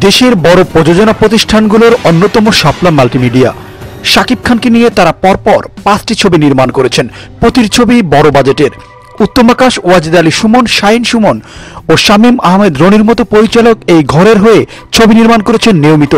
দেশের বড় প্রযোজনা প্রতিষ্ঠানগুলোর অন্যতম শাপলা মাল্টিমিডিয়া। শাকিব খানকে নিয়ে তারা পরপর পাঁচটি ছবি নির্মাণ করেছেন। প্রতির ছবি বড় বাজেটের। উত্তম আকাশ, ওয়াজিদ আলী সুমন, শাহিন সুমন ও শামীম আহমেদ রনির মতো পরিচালক এই ঘরের হয়ে ছবি নির্মাণ করেছেন নিয়মিত।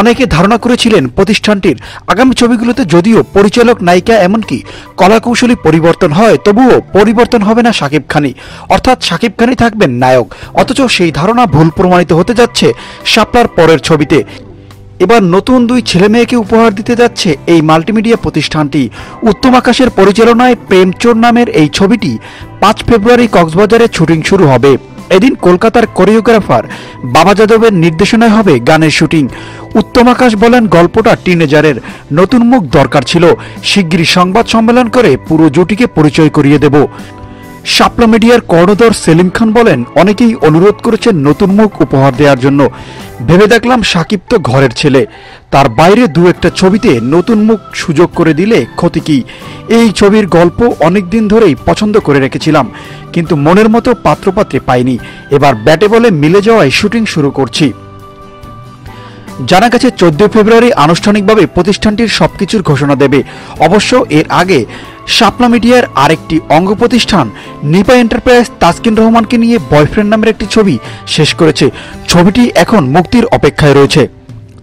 অনেকে ধারণা করেছিলেন প্রতিষ্ঠানটির আগামী ছবিগুলোতে যদিও পরিচালক নায়িকা এমনকি কলাকৌশলী পরিবর্তন হয়, তবুও পরিবর্তন হবে না শাকিব খানি অর্থাৎ শাকিব খানি থাকবেন নায়ক। অথচ সেই ধারণা ভুল প্রমাণিত হতে যাচ্ছে শাপলার পরের ছবিতে। এবার নতুন দুই ছেলে মেয়েকে উপহার দিতে যাচ্ছে এই মাল্টিমিডিয়া প্রতিষ্ঠানটি। উত্তম আকাশের পরিচালনায় প্রেমচোর নামের এই ছবিটি পাঁচ ফেব্রুয়ারি কক্সবাজারে শুটিং শুরু হবে। এদিন কলকাতার কোরিওগ্রাফার বাবা যাদবের নির্দেশনায় হবে গানের শুটিং। উত্তম আকাশ বলেন গল্পটা টিনেজারের নতুন মুখ দরকার ছিল। শিগগিরই সংবাদ সম্মেলন করে পুরো জুটিকে পরিচয় করিয়ে দেব। শাপলা মিডিয়ার কর্ণধর সেলিম খান বলেন, অনেকেই অনুরোধ করেছেন নতুন মুখ উপহার দেওয়ার জন্য। ভেবে দেখলাম সাকিব তো ঘরের ছেলে। তার বাইরে দু একটা ছবিতে নতুন মুখ সুযোগ করে দিলে ক্ষতি কি? এই ছবির গল্প অনেক দিন ধরেই পছন্দ করে রেখেছিলাম, কিন্তু মনের মতো পাত্রপাত্রে পাইনি। এবার ব্যাটে বলে মিলে যাওয়ায় শুটিং শুরু করছি। জানা গেছে চোদ্দ ফেব্রুয়ারি আনুষ্ঠানিকভাবে প্রতিষ্ঠানটির সবকিছুর ঘোষণা দেবে। অবশ্য এর আগে শাপলা মিডিয়ার আরেকটি অঙ্গ প্রতিষ্ঠান, নিপা এন্টারপ্রাইজ তাসকিন রহমানকে নিয়ে বয়ফ্রেন্ড নামের একটি ছবি শেষ করেছে। ছবিটি এখন মুক্তির অপেক্ষায় রয়েছে।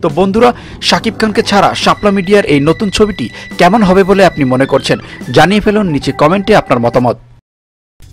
তো বন্ধুরা, শাকিব খানকে ছাড়া শাপলা মিডিয়ার এই নতুন ছবিটি কেমন হবে বলে আপনি মনে করছেন? জানিয়ে ফেলুন নিচে কমেন্টে আপনার মতামত।